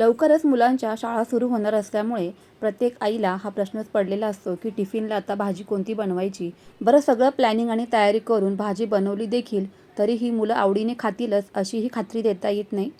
लवकरच मुलांच्या शाळा सुरू होणार असल्यामुळे प्रत्येक आईला हा प्रश्नच पडलेला असतो की टिफिनला आता भाजी कोणती बनवायची? बरं सगळं प्लॅनिंग आणि तयारी करून भाजी बनवली देखील तरी ही मुलं आवडीने खातीलच अशी ही खात्री देता येत नाही.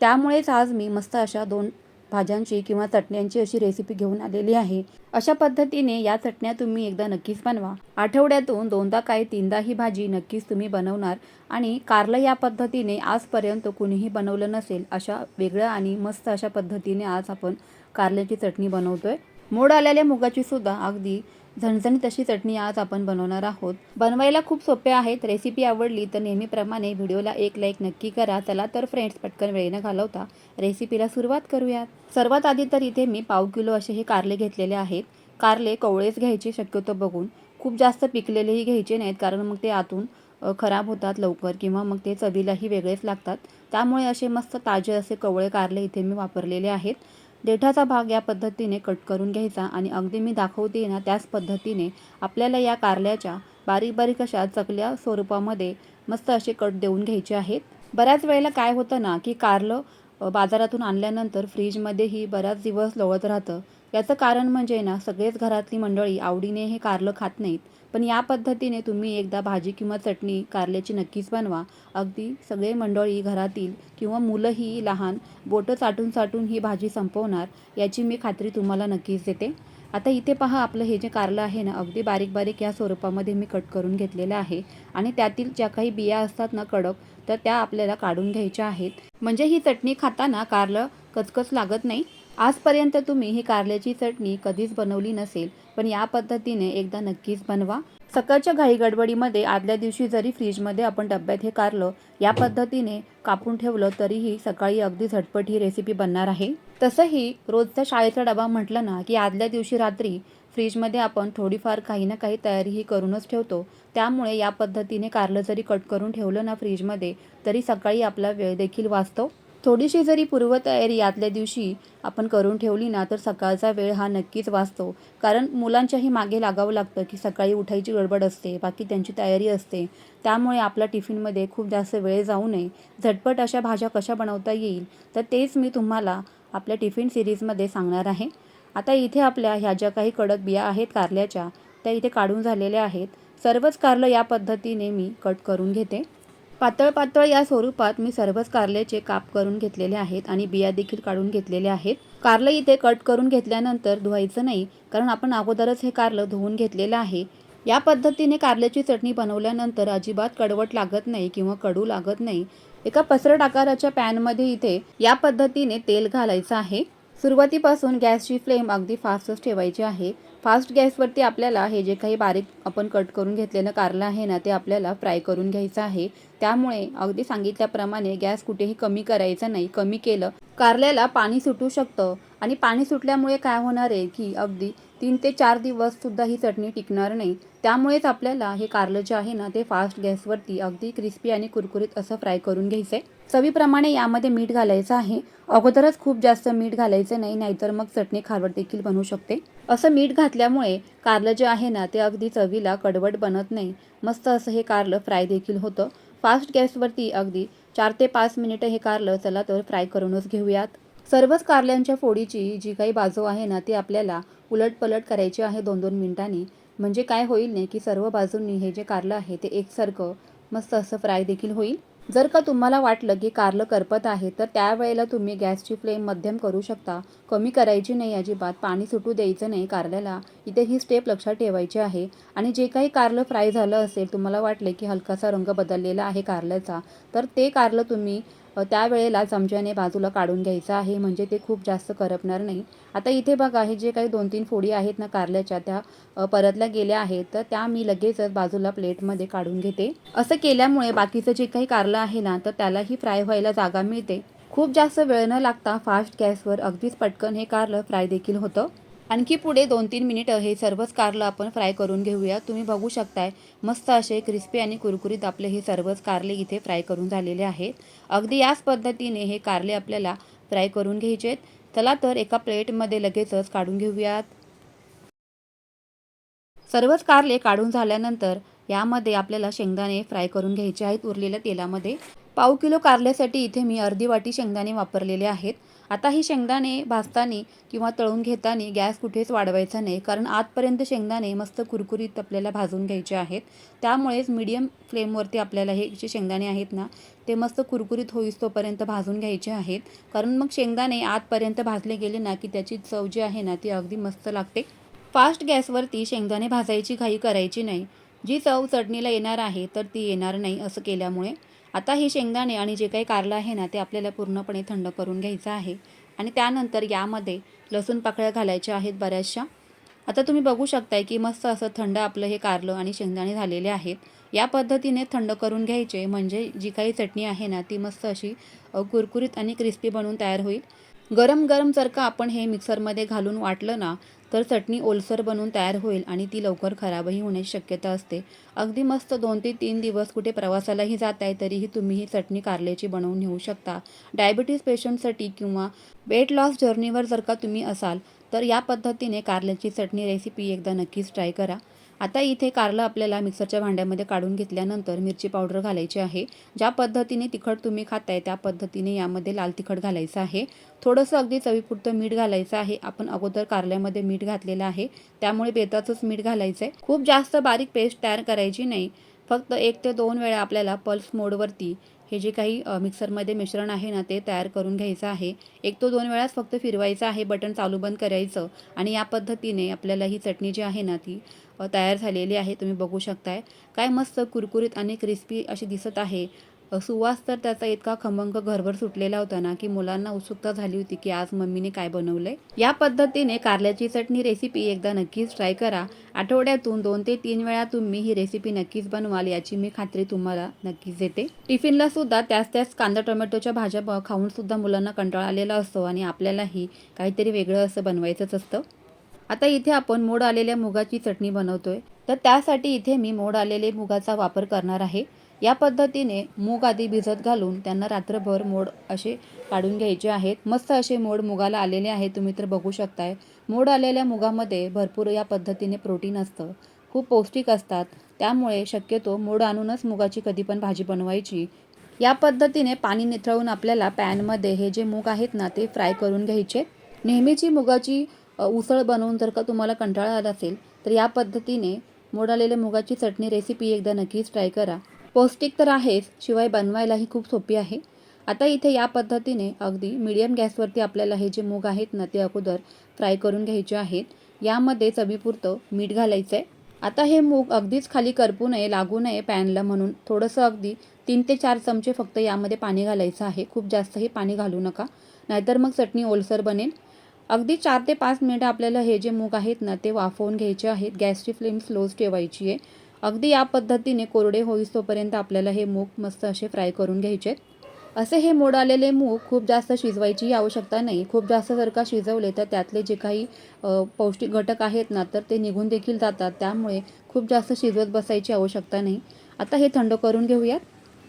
त्यामुळेच आज मी मस्त अशा दोन भाज्यांची किंवा चटण्यांची अशी रेसिपी घेऊन आलेली आहे. अशा पद्धतीने या चटण्या तुम्ही एकदा नक्कीच बनवा. आठवड्यातून दोनदा काय तीनदा ही भाजी नक्कीच तुम्ही बनवणार आणि कारलं या पद्धतीने आजपर्यंत कुणीही बनवलं नसेल अशा वेगळ्या आणि मस्त अशा पद्धतीने आज आपण कारल्याची चटणी बनवतोय. मोड आलेल्या मुगाची सुद्धा अगदी झणझणीत तशी चटणी आज आपण बनवणार आहोत. बनवायला खूप सोपे आहेत. रेसिपी आवडली तर नेहमीप्रमाणे व्हिडिओला एक लाईक नक्की करा. चला तर फ्रेंड्स पटकन वेळेनं घालवता रेसिपीला सुरुवात करूयात. सर्वात आधी तर इथे मी पाव किलो असे हे कारले घेतलेले आहेत. कारले कवळेच घ्यायचे शक्यतो बघून. खूप जास्त पिकलेलेही घ्यायचे नाहीत कारण मग ते आतून खराब होतात लवकर किंवा मग ते चवीलाही वेगळेच लागतात. त्यामुळे असे मस्त ताजे असे कवळे कारले इथे मी वापरलेले आहेत. देठाचा भाग या पद्धतीने कट करून घ्यायचा आणि अगदी मी दाखवते ना त्याच पद्धतीने आपल्याला या कारल्याच्या बारीक बारीक अशा चकल्या स्वरूपामध्ये मस्त असे कट देऊन घ्यायचे आहेत. बऱ्याच वेळेला काय होतं ना की कारलं बाजारातून आणल्यानंतर फ्रीजमध्येही बराच दिवस लोळत राहतं. याचं कारण म्हणजे ना सगळेच घरातली मंडळी आवडीने हे कारलं खात नाहीत. पण या पद्धतीने तुम्ही एकदा भाजी किंवा चटणी कारल्याची नक्कीच बनवा. अगदी सगळे मंडळी घरातील किंवा मुलंही लहान बोटं चाटून चाटून ही भाजी संपवणार याची मी खात्री तुम्हाला नक्कीच देते. आता इथे पहा आपलं हे जे कारलं आहे ना अगदी बारीक बारीक या स्वरूपामध्ये मी कट करून घेतलेलं आहे. आणि त्यातील ज्या काही बिया असतात ना कडक तर त्या आपल्याला काढून घ्यायच्या आहेत. म्हणजे ही चटणी खाताना कारलं कचकच लागत नाही. आजपर्यंत तुम्ही ही कारल्याची चटणी कधीच बनवली नसेल पण या पद्धतीने एकदा नक्कीच बनवा. सकाळच्या घाई गडबडीमध्ये आदल्या दिवशी जरी फ्रीजमध्ये आपण डब्यात हे कारलं या पद्धतीने कापून ठेवलं तरीही सकाळी अगदी झटपट ही रेसिपी बनणार आहे. तसंही रोजचा शाळेचा डबा म्हटलं ना की आदल्या दिवशी रात्री फ्रीजमध्ये आपण थोडीफार काही ना काही तयारीही करूनच ठेवतो. त्यामुळे या पद्धतीने कारलं जरी कट करून ठेवलं ना फ्रीजमध्ये तरी सकाळी आपला वेळ देखील वाचतो. थोडीशी जरी पूर्वतयारी आदल्या दिवशी आपण करून ठेवली ना तर सकाळचा वेळ हा नक्कीच वाचतो. कारण मुलांच्याही मागे लागावं लागतं की सकाळी उठायची गडबड असते बाकी त्यांची तयारी असते. त्यामुळे आपल्या टिफिनमध्ये खूप जास्त वेळ जाऊ नये. झटपट अशा भाज्या कशा बनवता येईल तर तेच मी तुम्हाला आपल्या टिफिन सिरीजमध्ये सांगणार आहे. आता इथे आपल्या ह्या ज्या काही कडक बिया आहेत कारल्याच्या त्या इथे काढून झालेल्या आहेत. सर्वच कारलं या पद्धतीने मी कट करून घेते. पातळ पातळ या स्वरूपात मी सर्वच कारल्याचे काप करून घेतलेले आहेत आणि बिया देखील काढून घेतलेले आहेत. कारलं इथे कट करून घेतल्यानंतर धुवायचं नाही कारण आपण अगोदरच हे कारलं धुवून घेतलेलं आहे. या पद्धतीने कारल्याची चटणी बनवल्यानंतर अजिबात कडवट लागत नाही किंवा कडू लागत नाही. एका पसरट आकाराच्या पॅनमध्ये इथे या पद्धतीने तेल घालायचं आहे. सुरुवातीपासून गॅसची फ्लेम अगदी फास्टच ठेवायची आहे. फास्ट गॅसवरती आपल्याला हे जे काही बारीक आपण कट करून घेतलेलं कारलं आहे ना ते आपल्याला फ्राय करून घ्यायचं आहे. त्यामुळे अगदी सांगितल्याप्रमाणे गॅस कुठेही कमी करायचा नाही कमी केलं. कारल्याला पाणी सुटू शकतं आणि पाणी सुटल्यामुळे काय होणार आहे की अगदी तीन ते चार दिवस सुद्धा ही चटणी टिकणार नाही. त्यामुळेच आपल्याला हे कारलं जे आहे ना ते फास्ट गॅसवरती अगदी क्रिस्पी आणि कुरकुरीत असं फ्राय करून घ्यायचं आहे चवीप्रमाणे यामध्ये मीठ घालायचं आहे. अगोदरच खूप जास्त मीठ घालायचं नाही नाहीतर मग चटणी खारवट देखील बनू शकते. असं मीठ घातल्यामुळे कारलं जे आहे ना ते अगदी चवीला कडवट बनत नाही. मस्त असं हे कारलं फ्राय देखील होतं. फास्ट गॅसवरती अगदी चार ते पाच मिनिटं हे कारलं चला तर फ्राय करूनच घेऊयात. सर्वच कारल्यांच्या फोडीची जी काही बाजू आहे ना ती आपल्याला उलट पलट करायची आहे दोन दोन मिनिटांनी. म्हणजे काय होईल नाही की सर्व बाजूंनी हे जे कारलं आहे ते एकसारखं मस्त असं फ्राय देखील होईल. जर का तुम्हाला वाटलं की कारलं करपत आहे तर त्यावेळेला तुम्ही गॅसची फ्लेम मध्यम करू शकता. कमी करायची नाही अजिबात पाणी सुटू द्यायचं नाही कारल्याला. इथे ही स्टेप लक्षात ठेवायची आहे. आणि जे काही कारलं फ्राय झालं असेल तुम्हाला वाटले की हलकासा रंग बदललेला आहे कारल्याचा तर ते कारलं तुम्ही त्यावेळेला चमच्याने बाजूला काढून घ्यायचं आहे म्हणजे ते खूप जास्त करपणार नाही. आता इथे बघा हे जे काही दोन तीन फोडी आहेत ना कारल्याच्या त्या परतल्या गेल्या आहेत तर त्या मी लगेचच बाजूला प्लेटमध्ये काढून घेते. असं केल्यामुळे बाकीचं जे काही कारलं आहे ना तर त्यालाही फ्राय व्हायला जागा मिळते. खूप जास्त वेळ न लागता फास्ट गॅसवर अगदीच पटकन हे कारलं फ्राय देखील होतं. आणखी पुढे दोन तीन मिनिटं हे सर्वच कारलं आपण फ्राय करून घेऊया. तुम्ही बघू शकताय मस्त असे क्रिस्पी आणि कुरकुरीत आपले हे सर्वच कारले इथे फ्राय करून झालेले आहेत. अगदी याच पद्धतीने हे कारले आपल्याला फ्राय करून घ्यायचे आहेत. चला तर एका प्लेटमध्ये लगेचच काढून घेऊयात. सर्वच कारले काढून झाल्यानंतर यामध्ये आपल्याला शेंगदाणे फ्राय करून घ्यायचे आहेत उरलेल्या तेलामध्ये. पाव किलो कारल्यासाठी इथे मी अर्धी वाटी शेंगदाणे वापरलेले आहेत. आता ही शेंगदाणे भाजताना किंवा तळून घेताना गॅस कुठेच वाढवायचा नाही कारण आतपर्यंत शेंगदाणे मस्त कुरकुरीत आपल्याला भाजून घ्यायचे आहेत. त्यामुळेच मीडियम फ्लेमवरती आपल्याला हे जे शेंगदाणे आहेत ना ते मस्त कुरकुरीत होईस तोपर्यंत भाजून घ्यायचे आहेत. कारण मग शेंगदाणे आतपर्यंत भाजले गेले ना की त्याची चव जी आहे ना ती अगदी मस्त लागते. फास्ट गॅसवरती शेंगदाणे भाजायची घाई करायची नाही. जी चव चटणीला येणार आहे तर ती येणार नाही असं केल्यामुळे आता हे शेंगदाणे आणि जे काही कारलं आहे ना ते आपल्याला पूर्णपणे थंड करून घ्यायचं आहे. आणि त्यानंतर यामध्ये लसूण पाकळ्या घालायच्या आहेत बऱ्याचशा. आता तुम्ही बघू शकताय की मस्त असं थंड आपलं हे कारलं आणि शेंगदाणे झालेले आहेत. या पद्धतीने थंड करून घ्यायचे म्हणजे जी काही चटणी आहे ना ती मस्त अशी कुरकुरीत आणि क्रिस्पी बनून तयार होईल. गरम गरम जर का आपण हे मिक्सरमध्ये घालून वाटलं ना तर चटणी ओलसर बनून तयार होईल आणि ती लवकर खराबही होण्याची शक्यता असते. अगदी मस्त दोन ते तीन दिवस कुठे प्रवासालाही जात आहे तरीही तुम्ही ही चटणी कारल्याची बनवून नेऊ शकता. डायबिटीज पेशंटसाठी किंवा वेट लॉस जर्नीवर जर का तुम्ही असाल तर या पद्धतीने कारल्याची चटणी रेसिपी एकदा नक्कीच ट्राय करा. आता इथे कारलं आपल्याला मिक्सरच्या भांड्यामध्ये काढून घेतल्यानंतर मिरची पावडर घालायची आहे. ज्या पद्धतीने तिखट तुम्ही खाताय त्या पद्धतीने यामध्ये लाल तिखट घालायचं आहे. थोडंसं अगदी चवीपुरतं मीठ घालायचं आहे. आपण अगोदर कारल्यामध्ये मीठ घातलेलं आहे. त्यामुळे बेताचंच मीठ घालायचं आहे खूप जास्त बारीक पेस्ट तयार करायची नाही. फक्त एक ते दोन वेळा आपल्याला पल्स मोडवरती हे जे काही मिक्सरमध्ये मिश्रण आहे ना ते तयार करून घ्यायचं आहे. एक तो दोन वेळाच फक्त फिरवायचं आहे बटन चालू बंद करायचं. आणि या पद्धतीने आपल्याला ही चटणी जी आहे ना ती तयार झालेली आहे तुम्ही बघू शकताय. काय मस्त कुरकुरीत आणि क्रिस्पी अशी दिसत आहे. सुवास तर त्याचा इतका खमंग घरभर सुटलेला होता ना की मुलांना उत्सुकता झाली होती की आज मम्मीने काय बनवलंय. या पद्धतीने कारल्याची चटणी रेसिपी एकदा नक्कीच ट्राय करा. आठवड्यातून दोन ते तीन वेळा तुम्ही ही रेसिपी नक्कीच बनवाल याची मी खात्री तुम्हाला नक्कीच देते. टिफिनला सुद्धा त्याच त्याच कांदा टोमॅटोच्या भाज्या खाऊन सुद्धा मुलांना कंटाळा आलेला असतो आणि आपल्यालाही काहीतरी वेगळं असं बनवायचंच असतं. आता इथे आपण मोड आलेल्या मुगाची चटणी बनवतोय. तर त्यासाठी इथे मी मोड आलेले मुगाचा वापर करणार आहे. या पद्धतीने मूग आधी भिजत घालून त्यांना रात्रभर मोड असे काढून घ्यायचे आहेत. मस्त असे मोड मुगाला आलेले आहे तुम्ही तर बघू शकताय. मोड आलेल्या मुगामध्ये भरपूर या पद्धतीने प्रोटीन असतं. खूप पौष्टिक असतात. त्यामुळे शक्यतो मोड आणूनच मुगाची कधी पण भाजी बनवायची. या पद्धतीने पाणी निथळून आपल्याला पॅनमध्ये हे जे मूग आहेत ना ते फ्राय करून घ्यायचे. नेहमीची मुगाची उसळ बनवून जर का तुम्हाला कंटाळा आला असेल तर या पद्धतीने मोडालेल्या मुगाची चटणी रेसिपी एकदा नक्कीच ट्राय करा. पौष्टिक तर आहेच शिवाय बनवायलाही खूप सोपी आहे. आता इथे या पद्धतीने अगदी मीडियम गॅसवरती आपल्याला हे जे मूग आहेत ना ते अगोदर फ्राय करून घ्यायचे आहेत. यामध्ये चवीपुरतं मीठ घालायचं आहे आता हे मूग अगदीच खाली करपू नये लागू नये पॅनला म्हणून. थोडंसं अगदी तीन ते चार चमचे फक्त यामध्ये पाणी घालायचं आहे. खूप जास्तही पाणी घालू नका. नाहीतर मग चटणी ओलसर बनेल. अगदी चार ते पाच मिनटं आपल्याला हे जे मूग आहेत ना ते वाफवून घ्यायचे आहेत. गॅसची फ्लेम स्लोच ठेवायची आहे. अगदी या पद्धतीने कोरडे होईस्तोपर्यंत आपल्याला हे मूग मस्त असे फ्राय करून घ्यायचे आहेत. असे हे मोड आलेले मूग खूप जास्त शिजवायची आवश्यकता नाही. खूप जास्त जर का शिजवले तर त्यातले जे काही पौष्टिक घटक आहेत ना तर ते निघून देखील जातात. त्यामुळे खूप जास्त शिजवत बसायची आवश्यकता नाही. आता हे थंड करून घेऊयात.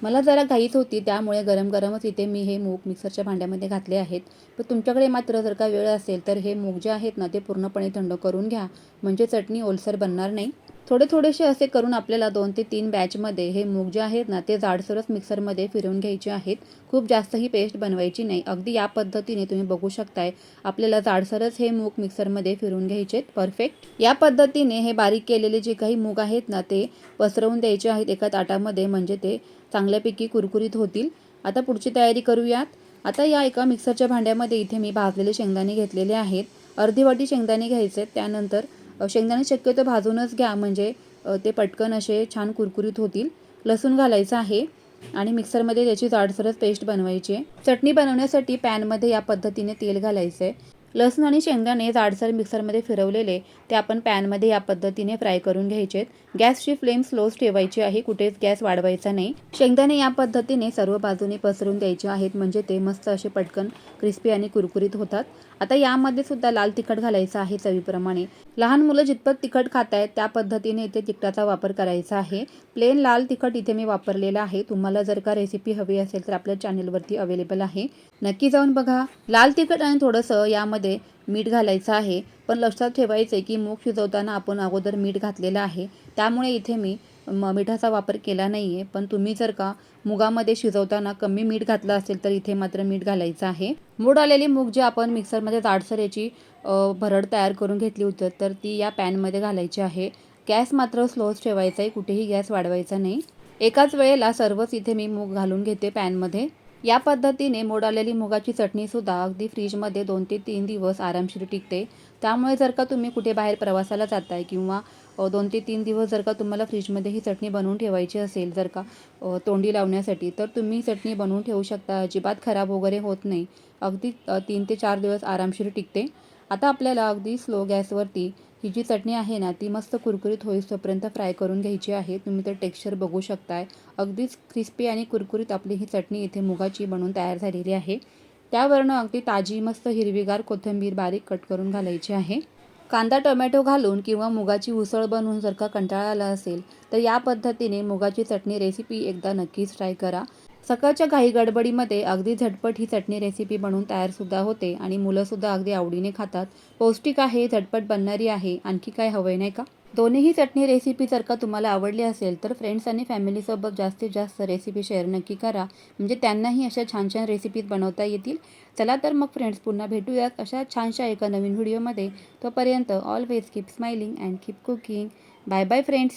मला जरा घाईच होती त्यामुळे गरम गरमच इथे मी हे मूग मिक्सरच्या भांड्यामध्ये घातले आहेत. पण तुमच्याकडे मात्र जर का वेळ असेल तर हे मूग जे आहेत ना ते पूर्णपणे थंड करून घ्या. म्हणजे चटणी ओलसर बनणार नाही. थोडे थोडेसे असे करून आपल्याला दोन ते तीन बॅचमध्ये हे मूग जे आहेत ना ते जाडसरच मिक्सरमध्ये फिरवून घ्यायचे आहेत. खूप जास्त ही पेस्ट बनवायची नाही. अगदी या पद्धतीने तुम्ही बघू शकताय. आपल्याला जाडसरच हे मूग मिक्सरमध्ये फिरवून घ्यायचे परफेक्ट या पद्धतीने हे बारीक केलेले जे काही मूग आहेत ना ते पसरवून द्यायचे आहेत एका ताटामध्ये म्हणजे ते चांगल्यापैकी कुरकुरीत होतील. आता पुढची तयारी करूयात. आता या एका मिक्सरच्या भांड्यामध्ये इथे मी भाजलेले शेंगदाणे घेतलेले आहेत. अर्धी वाटी शेंगदाणे घ्यायचे आहेत. त्यानंतर शेंगदाणे शक्यतो भाजूनच घ्या. म्हणजे ते पटकन असे छान कुरकुरीत होतील. लसूण घालायचं आहे आणि मिक्सरमध्ये त्याची जाडसरच पेस्ट बनवायची आहे. चटणी बनवण्यासाठी पॅनमध्ये या पद्धतीने तेल घालायचं आहे लसूण आणि शेंगदाणे जाडसर मिक्सरमध्ये फिरवलेले ते आपण पॅनमध्ये या पद्धतीने फ्राय करून घ्यायचे आहेत गॅसची फ्लेम स्लोच ठेवायची आहे कुठेच गॅस वाढवायचा नाही. शेंगदाणे या पद्धतीने सर्व बाजूने पसरून द्यायचे आहेत म्हणजे ते मस्त असे पटकन क्रिस्पी आणि कुरकुरीत होतात. आता यामध्ये सुद्धा लाल तिखट घालायचं आहे चवीप्रमाणे. लहान मुलं जितपत तिखट खात आहेत त्या पद्धतीने इथे तिखटाचा वापर करायचा आहे. प्लेन लाल तिखट इथे मी वापरलेलं आहे. तुम्हाला जर का रेसिपी हवी असेल तर आपल्या चॅनलवरती अवेलेबल आहे. नक्की जाऊन बघा. लाल तिखट आणि थोडंसं यामध्ये मीठ घालायचं आहे. पण लक्षात ठेवायचं आहे की मूग शिजवताना आपण अगोदर मीठ घातलेलं आहे. त्यामुळे इथे मी म मिठाचा वापर केला नाही आहे पण तुम्ही जर का मुगामध्ये शिजवताना कमी मीठ घातलं असेल तर इथे मात्र मीठ घालायचं आहे. मूड आलेली मूग जे आपण मिक्सरमध्ये जाडसर याची भरड तयार करून घेतली होती तर ती या पॅनमध्ये घालायची आहे. गॅस मात्र स्लोच ठेवायचा आहे कुठेही गॅस वाढवायचा नाही. एकाच वेळेला सर्वच इथे मी मूग घालून घेते पॅनमध्ये. या पद्धतीने मोडालेली मुगाची चटणीसुद्धा अगदी फ्रीजमध्ये दोन ते तीन दिवस आरामशीर टिकते. त्यामुळे जर का तुम्ही कुठे बाहेर प्रवासाला जाताय किंवा दोन ते तीन दिवस जर का तुम्हाला फ्रीजमध्ये ही चटणी बनवून ठेवायची असेल जर का तोंडी लावण्यासाठी तर तुम्ही चटणी बनवून ठेवू शकता. अजिबात खराब वगैरे होत नाही. अगदी तीन ते चार दिवस आरामशीर टिकते. आता आपल्याला अगदी स्लो गॅसवरती ही जी चटणी आहे ना ती मस्त कुरकुरीत होईस्तोपर्यंत फ्राय करून घ्यायची आहे. तुम्ही तर टेक्स्चर बघू शकताय. अगदीच क्रिस्पी आणि कुरकुरीत आपली ही चटणी इथे मुगाची बनवून तयार झालेली आहे. त्यावरनं अगदी ताजी मस्त हिरवीगार कोथिंबीर बारीक कट करून घालायची आहे. कांदा टोमॅटो घालून किंवा मुगाची उसळ बनवून जर का कंटाळा आला असेल तर या पद्धतीने मुगाची चटणी रेसिपी एकदा नक्कीच ट्राय करा. सकाळच्या घाई गडबडीमध्ये अगदी झटपट ही चटणी रेसिपी बनवून तयारसुद्धा होते आणि मुलंसुद्धा अगदी आवडीने खातात. पौष्टिक आहे झटपट बनणारी आहे आणखी काय हवंय नाही का? दोन्हीही चटणी रेसिपी जर का तुम्हाला आवडली असेल तर फ्रेंड्स आणि फॅमिलीसोबत जास्तीत जास्त रेसिपी शेअर नक्की करा. म्हणजे त्यांनाही अशा छान छान रेसिपीज बनवता येतील. चला तर मग फ्रेंड्स पुन्हा भेटूयात अशा छानशा एका नवीन व्हिडिओमध्ये तोपर्यंत always keep smiling and keep cooking bye bye friends